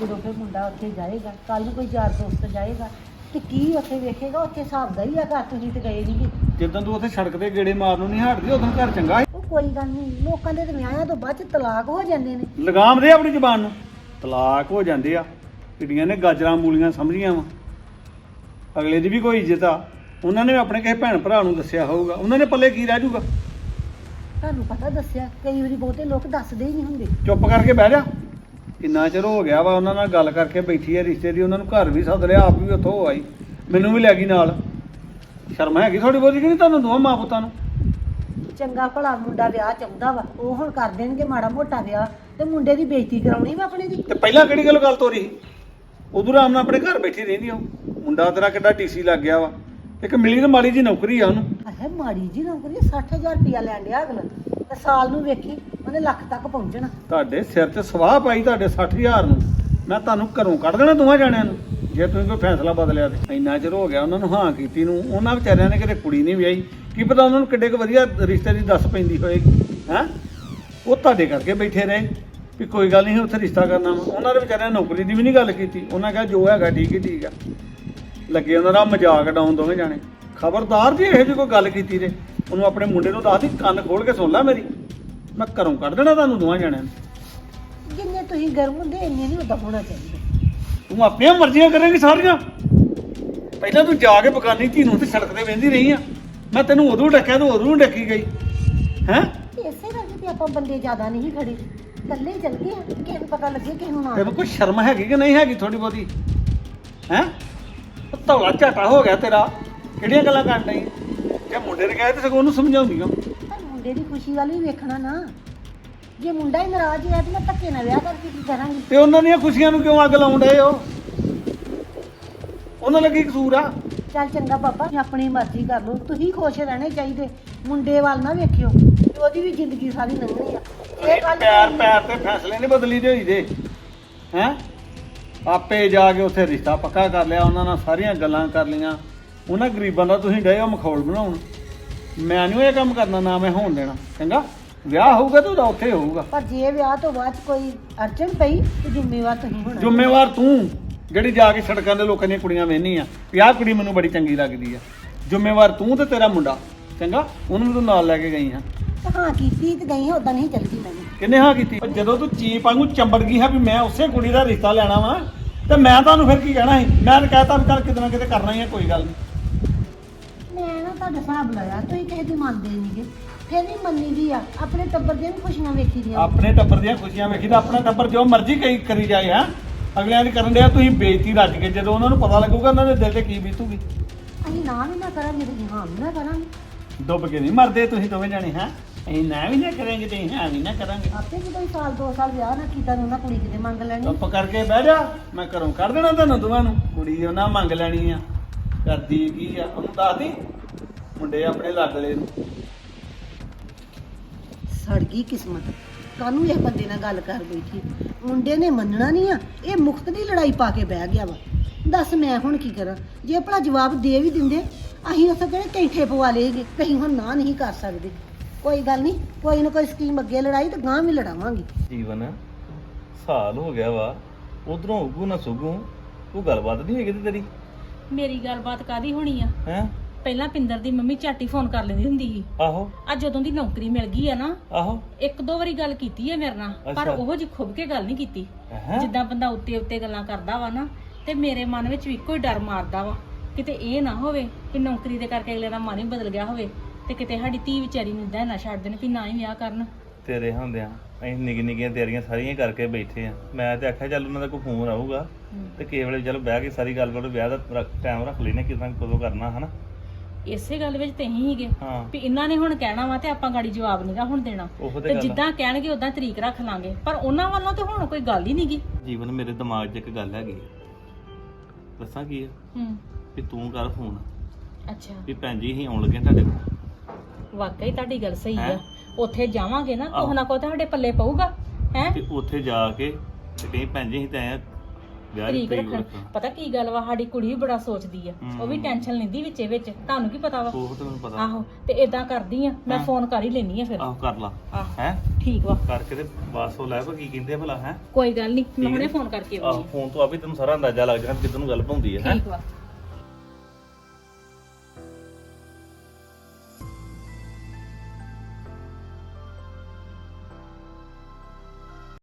ਜਦੋਂ ਫਿਰ ਮੁੰਡਾ ਉੱਥੇ ਜਾਏਗਾ ਕੱਲ ਨੂੰ ਕੋਈ ਯਾਰ ਦੋਸਤ ਜਾਏਗਾ ਤੇ ਕੀ ਉੱਥੇ ਵੇਖੇਗਾ? ਉੱਥੇ ਹਿਸਾਬ ਦਾ ਹੀ ਆ ਘਰ ਤੁਸੀਂ ਤੇ ਗਏ ਨਹੀਂ ਜਦੋਂ ਤੂੰ ਉੱਥੇ ਸੜਕ ਤੇ ਗੇੜੇ ਮਾਰਨ ਨੂੰ ਨਹੀਂ ਹਟਦੀ ਉਦੋਂ ਘਰ ਚੰਗਾ ਉਹ ਕੋਈ ਗੱਲ ਨਹੀਂ ਲੋਕਾਂ ਦੇ ਤੇ ਵਿਆਹਾਂ ਤੋਂ ਬਾਅਦ ਚ ਤਲਾਕ ਹੋ ਜਾਂਦੇ ਨੇ। ਲਗਾਮ ਦੇ ਆਪਣੀ ਜ਼ਬਾਨ ਨੂੰ। ਤਲਾਕ ਹੋ ਜਾਂਦੇ ਆ। ਕਿੱਡੀਆਂ ਨੇ ਗਾਜਰਾਂ ਮੂਲੀਆਂ ਸਮਝੀਆਂ ਵਾ। ਅਗਲੇ ਦੀ ਵੀ ਕੋਈ ਇੱਜ਼ਤ ਆ। ਉਹਨਾਂ ਨੇ ਵੀ ਆਪਣੇ ਕਿਸੇ ਭੈਣ ਭਰਾ ਨੂੰ ਦੱਸਿਆ ਹੋਊਗਾ। ਉਹਨਾਂ ਨੇ ਪੱਲੇ ਕੀ ਰਹਿ ਜਾਊਗਾ? ਤੁਹਾਨੂੰ ਪਤਾ ਦੱਸਿਆ ਕਈ ਵਾਰੀ ਬਹੁਤੇ ਲੋਕ ਦੱਸਦੇ ਹੀ ਨਹੀਂ ਹੁੰਦੇ। ਚੁੱਪ ਕਰਕੇ ਬਹਿ ਜਾ। ਕਿੰਨਾ ਚਿਰ ਹੋ ਗਿਆ ਵਾ ਉਹਨਾਂ ਨਾਲ ਗੱਲ ਕਰਕੇ ਬੈਠੀ ਹੈ ਰਿਸ਼ਤੇ ਦੀ। ਉਹਨਾਂ ਨੂੰ ਘਰ ਵੀ ਸੱਦ ਲਿਆ ਆਪ ਵੀ ਉੱਥੋਂ ਹੋ ਆਈ। ਮੈਨੂੰ ਵੀ ਲੈ ਗਈ ਨਾਲ। ਸ਼ਰਮ ਹੈਗੀ ਥੋੜੀ ਬਹੁਤੀ ਕਿ ਨਹੀਂ ਤੁਹਾਨੂੰ ਦੋਵਾਂ ਮਾਂ ਪੁੱਤਾਂ ਨੂੰ? ਚੰਗਾ ਭਲਾ ਮੁੰਡਾ ਵਿਆਹ ਚਾਹੁੰਦਾ ਵਾ ਉਹ ਹੁਣ ਕਰ ਦੇਣਗੇ ਮਾੜਾ ਮੋਟਾ ਵਿਆਹ ਤੇ ਮੁੰਡੇ ਦੀ ਬੇਇੱਜ਼ਤੀ ਕਰਾਉਣੀ ਵਾ ਆਪਣੇ ਦੀ? ਤੇ ਪਹਿਲਾਂ ਕਿਹੜੀ ਗੱਲ ਗੱਲ ਤੋਰੀ? ਉਦੋਂ ਆਰਾਮ ਨਾਲ ਆਪਣੇ ਘਰ ਬੈਠੀ ਰਹਿੰਦੀ ਉਹ। ਮੁੰਡਾ ਤੇਰਾ ਕਿੱਡਾ ਟੀਸੀ ਲੱਗ ਗਿਆ ਵਾ। ਇੱਕ ਮਿਲੀ ਤੇ ਮਾੜੀ ਜੀ ਨੌਕਰੀ ਆ ਉਹਨੂੰ। ਅਰੇ ਮਾੜੀ ਜੀ ਨੌਕਰੀ 60000 ਰੁਪਇਆ ਲੈਣ ਡਿਆ ਅਗਲਾ। ਤੇ ਸਾਲ ਨੂੰ ਵੇਖੀ ਉਹਨੇ ਲੱਖ ਤੱਕ ਪਹੁੰਚਣਾ। ਤੁਹਾਡੇ ਸਿਰ ਤੇ ਸਵਾਹ ਪਾਈ ਤੁਹਾਡੇ 60000 ਨੂੰ। ਮੈਂ ਤੁਹਾਨੂੰ ਘਰੋਂ ਕੱਢ ਦੇਣਾ ਦੋਵਾਂ ਜਾਣਿਆਂ ਨੂੰ, ਜੇ ਤੁਸੀਂ ਕੋਈ ਫੈਸਲਾ ਬਦਲਿਆ ਤੇ। ਇੰਨਾ ਚਿਰ ਹੋ ਗਿਆ ਉਹਨਾਂ ਨੂੰ ਹਾਂ ਕੀਤੀ ਨੂੰ, ਉਹਨਾਂ ਵਿਚਾਰਿਆਂ ਨੇ ਕਿਤੇ ਕੁੜੀ ਨਹੀਂ ਵਿਆਹੀ। ਕੀ ਪਤਾ ਉਹਨਾਂ ਨੂੰ ਕਿੱਡੇ ਕੁ ਵਧੀਆ ਰਿਸ਼ਤੇ ਦੀ ਦੱਸ ਪੈਂਦੀ ਹੋਏਗੀ, ਹੈ? ਉਹ ਤੁਹਾਡੇ ਕਰਕੇ ਬੈਠੇ ਰਹੇ। ਵੀ ਕੋਈ ਗੱਲ ਨਹੀਂ, ਉੱਥੇ ਰਿਸ਼ਤਾ ਕਰਨਾ ਵਾ। ਉਹਨਾਂ ਦੇ ਵਿਚਾਰਿਆਂ ਨੇ ਨੌਕਰੀ ਦੀ ਵੀ ਨਹੀਂ ਗੱਲ ਕੀਤੀ। ਉਹਨਾਂ ਕਿਹਾ, ਜੋ ਹੈਗਾ ਠੀਕ ਹੀ ਠੀਕ ਆ। ਲੱਗੇ ਉਹਨਾਂ ਦਾ ਮਜ਼ਾਕ ਡਾਉਣ ਦੋਵੇਂ ਜਾਣੇ। ਖਬਰਦਾਰ ਜੀ ਇਹੋ ਜਿਹੀ ਕੋਈ ਗੱਲ ਕੀਤੀ ਤੇ ਉਹਨੂੰ ਆਪਣੇ ਮੁੰਡੇ ਨੂੰ ਦੱਸ ਦੀ ਕੰਨ ਖੋਲ ਕੇ ਸੁਣ ਲੈ ਮੇਰੀ। ਮੈਂ ਘਰੋਂ ਕੱਢ ਦੇਣਾ ਤੁਹਾਨੂੰ ਦੋਵਾਂ ਜਾਣਿਆਂ ਨੂੰ। ਤੁਸੀਂ ਗਰਮ ਹੁੰਦੇ ਇੰਨੇ ਨਹੀਂ ਉਦਾਂ ਹੋਣਾ ਚਾਹੀਦਾ। ਤੂੰ ਆਪਣੀਆਂ ਮਰਜ਼ੀਆਂ ਕਰੇਂਗੀ ਸਾਰੀਆਂ। ਪਹਿਲਾਂ ਤੂੰ ਜਾ ਕੇ ਬਗਾਨੀ ਧੀ ਨੂੰ ਤੇ ਸੜਕ ਤੇ ਵੇਂਦੀ ਰਹੀ ਆ। ਮੈਂ ਤੈਨੂੰ ਉਦੋਂ ਡੱਕਿਆ ਤੂੰ ਉਦੋਂ ਡੱਕੀ ਗਈ। ਹੈ? ਇਸੇ ਕਰਕੇ ਤੇ ਆਪਾਂ ਬੰਦੇ ਜ਼ਿਆਦਾ ਨਹੀਂ ਖੜੇ। ਇਕੱਲੇ ਚੱਲ ਗਏ ਆ, ਕਿਸੇ ਨੂੰ ਪਤਾ ਲੱਗੇ ਕਿਸੇ ਨੂੰ ਨਾ ਤੈਨੂੰ ਕੋਈ ਸ਼ਰਮ ਹੈਗੀ ਕਿ ਨਹੀਂ ਹੈਗੀ ਥੋੜੀ ਬਹੁਤੀ? ਹੈ? ਧੌਲਾ ਝਾਟਾ ਹੋ ਗਿਆ ਤੇਰਾ। ਕਿਹੜੀਆਂ ਗੱਲਾਂ ਕਰਨ ਡਈ? ਜੇ ਮੁੰਡੇ ਨੇ ਕਹੇ ਤੇ ਸਗੋਂ ਉਹਨੂੰ ਸਮਝਾਉਂਦੀ ਆ। ਪਰ ਮੁੰਡੇ ਦੀ ਖੁਸ਼ੀ ਵੱਲ ਵੀ ਵੇਖਣਾ ਨਾ। ਜੇ ਮੁੰਡਾ ਹੀ ਨਾਰਾਜ਼ ਹੈ ਤੇ ਮੈਂ ਧੱਕੇ ਨਾਲ ਵਿਆਹ ਕਰਕੇ ਕੀ ਕਰਾਂਗੀ? ਤੇ ਉਹਨਾਂ ਦੀਆਂ ਖੁਸ਼ੀਆਂ ਨੂੰ ਕਿਉਂ ਅੱਗ ਲਾਉਣ ਡਏ ਹੋ? ਉਹਨਾਂ ਦਾ ਕੀ ਕਸੂਰ ਆ? ਚੱਲ ਚੰਗਾ ਪਾਪਾ ਤੁਸੀਂ ਆਪਣੀ ਮਰਜ਼ੀ ਕਰ ਲਓ ਤੁਸੀਂ ਖੁਸ਼ ਰਹਿਣੇ ਚਾਹੀਦੇ ਮੁੰਡੇ ਵੱਲ ਨਾ ਵੇਖਿਓ ਤੇ ਉਹਦੀ ਵੀ ਜ਼ਿੰਦਗੀ ਸਾਰੀ ਲੰਘਣੀ ਆ। ਇਹ ਗੱਲ ਪੈਰ ਪੈਰ ਤੇ ਫੈਸਲੇ ਨਹੀਂ ਬਦਲੀ ਦੇ ਹੋਈ ਦੇ ਹੈ? ਆਪੇ ਜਾ ਕੇ ਉੱਥੇ ਰਿਸ਼ਤਾ ਪੱਕਾ ਕਰ ਲਿਆ ਉਹਨਾਂ ਨਾਲ ਸਾਰੀਆਂ ਗੱਲਾਂ ਕਰ ਲੀਆਂ ਉਹਨਾਂ ਗਰੀਬਾਂ ਦਾ ਤੁਸੀਂ ਡਏ ਹੋ ਮਖੌਲ ਬਣਾਉਣ। ਮੈਂ ਨਹੀਂ ਇਹ ਕੰਮ ਕਰਨਾ ਨਾ ਮੈਂ ਹੋਣ ਦੇਣਾ। ਚੰਗਾ? ਵਿਆਹ ਹੋਊਗਾ ਤਾਂ ਉਹਦਾ ਉੱਥੇ ਹੋਊਗਾ। ਪਰ ਜੇ ਵਿਆਹ ਤੋਂ ਬਾਅਦ 'ਚ ਕੋਈ ਅੜਚਣ ਪਈ ਤੇ ਜ਼ਿੰਮੇਵਾਰ ਤੁਸੀਂ ਹੋਣਾ ਜ਼ਿੰਮੇਵਾਰ ਤੂੰ ਜਿਹੜੀ ਜਾ ਕੇ ਸੜਕਾਂ ਦੇ ਲੋਕਾਂ ਦੀਆਂ ਕੁੜੀਆਂ ਵੇਹਨੀ ਆ ਵੀ ਆਹ ਕੁੜੀ ਮੈਨੂੰ ਬੜੀ ਚੰਗੀ ਲੱਗਦੀ ਆ। ਜ਼ਿੰਮੇਵਾਰ ਤੂੰ ਤੇ ਤੇਰਾ ਮੁੰਡਾ ਚੰਗਾ? ਉਹਨੂੰ ਵੀ ਤੂੰ ਨਾਲ ਲੈ ਕੇ ਗਈ ਆ। ਤੇ ਹਾਂ ਕੀਤੀ ਤੇ ਗਈ ਉਦਾਂ ਨਹੀਂ ਚੱਲ ਗਈ ਮੈਂ ਕਿੰਨੇ ਹਾਂ ਕੀਤੀ? ਪਰ ਜਦੋਂ ਤੂੰ ਚੀਪ ਵਾਂਗੂ ਚੰਬੜ ਗਈ ਹੈ ਵੀ ਮੈਂ ਉਸੇ ਕੁੜੀ ਦਾ ਰਿਸ਼ਤਾ ਲੈਣਾ ਵਾ ਤੇ ਮੈਂ ਤੁਹਾਨੂੰ ਫਿਰ ਕੀ ਕਹਿਣਾ ਸੀ? ਮੈਂ ਤਾਂ ਕਹਿਤਾ ਵੀ ਚੱਲ ਕਿਤੇ ਨਾ ਕਿਤੇ ਕਰਨਾ ਹੀ ਹੈ ਕੋਈ ਗੱਲ ਨਹੀਂ ਮੈਂ ਨਾ ਤੁਹਾਡਾ ਹਿਸਾਬ ਲਾਇਆ ਤੁਸੀਂ ਕਿਸੇ ਦੀ ਮੰਨਦੇ ਨਹੀਂਗੇ ਫਿਰ ਵੀ ਮੰਨੀ ਦੀ ਆ। ਆਪਣੇ ਟੱਬਰ ਦੀਆਂ ਵੀ ਖੁਸ਼ੀਆਂ ਵੇਖੀ ਦੀਆਂ। ਆਪਣੇ ਟੱਬਰ ਦੀਆਂ ਖੁਸ਼ੀਆਂ ਵੇਖੀ ਤਾਂ ਆਪਣਾ ਟੱਬਰ ਜੋ ਮਰਜ਼ੀ ਕਈ ਕਰੀ ਜਾਏ ਹਾਂ। ਅਗਲਿਆਂ ਦੀ ਕਰਨ ਡਿਆ ਤੁਸੀਂ ਬੇਇੱਜ਼ਤੀ ਰੱਜ ਕੇ ਜਦੋਂ ਉਹਨਾਂ ਨੂੰ ਪਤਾ ਲੱਗੂਗਾ ਉਹਨਾਂ ਦੇ ਦਿਲ ਤੇ ਕੀ ਬੀਤੂਗੀ। ਅਸੀਂ ਨਾ ਵੀ ਨਾ ਕਰਾਂਗੇ ਤੇ ਹਾਂ ਵੀ ਨਾ ਕਰਾਂਗੇ ਡੁੱਬ ਕੇ ਨਹੀਂ ਮਰਦੇ ਤੁਸੀਂ ਦੋਵੇਂ ਜਾਣੇ ਹਾਂ। ਅਸੀਂ ਨਾ ਵੀ ਨਾ ਕਰਾਂਗੇ ਤੇ ਅਸੀਂ ਹਾਂ ਵੀ ਨਾ ਕਰਾਂਗੇ। ਆਪੇ ਜਦੋਂ ਸਾਲ ਦੋ ਸਾਲ ਵਿਆਹ ਨਾ ਕੀਤਾ ਤੇ ਉਹਨਾਂ ਕੁੜੀ ਕਿਤੇ ਮੰਗ ਲੈਣੀ। ਚੁੱਪ ਕਰਕੇ ਬਹਿ ਜਾ ਮੈਂ ਘਰੋਂ ਕੱਢ ਦੇਣਾ ਤੁਹਾਨੂੰ ਦੋਵਾਂ ਨੂੰ। ਕੁੜੀ ਉਹਨਾਂ ਮੰਗ ਲੈਣੀ ਆ। ਕਰਦੀ ਕੀ ਆ? ਉਹਨੂੰ ਦੱਸਦੀ ਮੁੰਡੇ ਆਪਣੇ ਲਾਡਲੇ ਨੂੰ। ਸੜ ਗਈ ਕਿਸਮਤ। ਕਾਨੂੰ ਇਹ ਬੰਦੇ ਨਾਲ ਗੱਲ ਕਰ ਬੈਠੀ? ਮੁੰਡੇ ਨੇ ਮੰਨਣਾ ਨਹੀਂ ਆ ਇਹ ਮੁਖਤ ਦੀ ਲੜਾਈ ਪਾ ਕੇ ਬਹਿ ਗਿਆ ਵਾ। ਦੱਸ ਮੈਂ ਹੁਣ ਕੀ ਕਰਾਂ? ਜੇ ਭਲਾ ਜਵਾਬ ਦੇ ਵੀ ਦਿੰਦੇ ਅਸੀਂ ਉੱਥੇ ਕਿਹੜੇ ਕੈਂਠੇ ਪਵਾ ਲਏਗੇ ਕਹੀਂ ਹੁਣ ਨਾ ਨਹੀਂ ਕਰ ਸਕਦੇ। ਕੋਈ ਗੱਲ ਨਹੀਂ ਕੋਈ ਨਾ ਕੋਈ ਸਕੀਮ ਅੱਗੇ ਲੜਾਈ ਤੇ ਗਾਂ ਵੀ ਲੜਾਵਾਂਗੇ। ਜੀਵਨ ਸਾਲ ਹੋ ਗਿਆ ਵਾ ਉਧਰੋਂ ਉਗੂ ਨਾ ਸੁਗੂ ਉਹ ਗੱਲਬਾਤ ਨਹੀਂ ਹੈਗੀ ਤੇ ਤੇਰੀ? ਮੇਰੀ ਗੱਲਬਾਤ ਕਾਦੀ ਹੋਣੀ ਆ? ਹੈ? ਪਹਿਲਾਂ ਪਿੰਦਰ ਦੀ ਮੰਮੀ ਝਾਟੀ ਫੋਨ ਕਰ ਲੈਂਦੀ ਹੁੰਦੀ ਸੀ। ਆਹੋ। ਅੱਜ ਜਦੋਂ ਦੀ ਨੌਕਰੀ ਮਿਲ ਗਈ ਆ ਨਾ। ਆਹੋ। ਇੱਕ ਦੋ ਵਾਰੀ ਗੱਲ ਕੀਤੀ ਹੈ ਮੇਰੇ ਨਾਲ ਪਰ ਅੱਛਾ। ਉਹ ਜੀ ਖੁੱਬ ਕੇ ਗੱਲ ਨਹੀਂ ਕੀਤੀ। ਹੈ ਜਿੱਦਾਂ ਬੰਦਾ ਉੱਤੇ ਉੱਤੇ ਗੱਲਾਂ ਕਰਦਾ ਵਾ ਨਾ ਤੇ ਮੇਰੇ ਮਨ ਵਿੱਚ ਵੀ ਇੱਕੋ ਹੀ ਡਰ ਮਾਰਦਾ ਵਾ ਕਿਤੇ ਇਹ ਨਾ ਹੋਵੇ ਕਿ ਨੌਕਰੀ ਦੇ ਕਰਕੇ ਅਗਲੇ ਦਾ ਮਨ ਹੀ ਬਦਲ ਗਿਆ ਹੋਵੇ ਤੇ ਕਿਤੇ ਸਾਡੀ ਧੀ ਵਿਚਾਰੀ ਨੂੰ ਇਦਾਂ ਨਾ ਛੱਡ ਦੇਣ ਵੀ ਨਾ ਹੀ ਵਿਆਹ ਕਰਨ। ਤੇਰੇ ਹੁੰਦਿਆਂ ਅਸੀਂ ਨਿੱਕੀ ਨਿੱਕੀਆਂ ਤਿਆਰੀਆਂ ਸਾਰੀਆਂ ਕਰਕੇ ਬੈਠੇ ਆ। ਮੈਂ ਤੇ ਆਖਿਆ ਚੱਲ ਉਹਨਾਂ ਦਾ ਕੋਈ ਫੋਨ ਆਊਗਾ ਤੇ ਕਿਸੇ ਵੇਲੇ ਚੱਲ ਬਹਿ ਕੇ ਸਾਰੀ ਗੱਲ ਕਰੋ ਵਿਆਹ ਦਾ ਟਾਈਮ ਰੱਖ ਲੈਨੇ ਕਿਦਾਂ ਕਦੋਂ ਕਰਨਾ ਹਨਾ? ਇਸੇ ਗੱਲ ਵਿੱਚ ਤੇ ਅਸੀਂ ਹੀਗੇ ਹਾਂ। ਵੀ ਇਹਨਾਂ ਨੇ ਹੁਣ ਕਹਿਣਾ ਵਾ ਤੇ ਆਪਾਂ ਗਾੜੀ ਜਵਾਬ ਨਹੀਂਗਾ ਹੁਣ ਦੇਣਾ। ਉਹ ਤੇ ਤੇ ਗੱਲ ਆ। ਜਿੱਦਾਂ ਕਹਿਣਗੇ ਉਦਾਂ ਤਰੀਕ ਰੱਖ ਲਾਂਗੇ। ਪਰ ਉਹਨਾਂ ਵੱਲੋਂ ਤੇ ਹੁਣ ਕੋਈ ਗੱਲ ਹੀ ਨਹੀਂਗੀ ਜੀਵਨ ਮੇਰੇ ਦਿਮਾਗ 'ਚ ਇੱਕ ਗੱਲ ਹੈਗੀ ਦੱਸਾਂ ਕੀ ਆ? ਹੂੰ। ਵੀ ਤੂੰ ਕਰ ਫੋਨ। ਅੱਛਾ। ਵੀ ਭੈਣ ਜੀ ਅਸੀਂ ਆਉਣ ਲੱਗੇ ਤੁਹਾਡੇ ਕੋਲ। ਵਾਕਈ ਤੁਹਾਡੀ ਗੱਲ ਸਹੀ ਹੈਂ? ਆ ਉੱਥੇ ਜਾਵਾਂਗੇ ਨਾ ਆਹੋ। ਕੋਹ ਨਾ ਕੋਹ ਤੁਹਾਡੇ ਪੱਲੇ ਪਊਗਾ। ਹੈ? ਤੇ ਉੱਥੇ ਜਾ ਕੇ ਤੇ ਕਹੀਂ ਭੈਣ ਜੀ ਅਸੀਂ ਤਾਂ ਆਏ ਆ ਵਿਆਹ ਦੀ ਤਰੀਕ ਤਰੀਕ ਰੱਖਣ। ਰੱਖਣ ਪਤਾ ਕੀ ਗੱਲ ਵਾ ਸਾਡੀ ਕੁੜੀ ਵੀ ਬੜਾ ਸੋਚਦੀ ਆ। ਉਹ ਵੀ ਹਮ। ਟੈਨਸ਼ਨ ਲੈਂਦੀ ਵਿੱਚੇ ਵਿੱਚ। ਤੁਹਾਨੂੰ ਕੀ ਪਤਾ ਵਾ? ਉਹ ਤਾਂ ਮੈਨੂੰ ਪਤਾ। ਆਹੋ ਤੇ ਇਦਾਂ ਕਰਦੀ ਆ। ਮੈਂ ਹਾਂ। ਫੋਨ ਕਰ ਹੀ ਲੈਣੀ ਆ ਫਿਰ। ਆਹੋ ਕਰ ਲਾ। ਆਹ ਹੈ? ਠੀਕ ਵਾ। ਕਰਕੇ ਤੇ ਬਸ ਉਹ ਲੈ ਕੋ ਕੀ ਕਹਿੰਦੇ ਆ ਭਲਾ ਹੈ? ਕੋਈ ਗੱਲ ਨਹੀਂ ਮੈਂ ਹੁਣੇ ਹੈ। ਫੋਨ ਕਰਕੇ ਆਹੋ ਆਉਂਦੀ ਫੋਨ ਤੋਂ ਆਪੇ ਤੈਨੂੰ ਸਾਰਾ ਅੰਦਾਜ਼ਾ ਲੱਗ ਜਾਣਾ ਕਿੱਧਰ ਨੂੰ ਗੱਲ ਪਾਉਂਦੀ ਹੈ ਆ। ਹੈ? ਠੀਕ ਵਾ।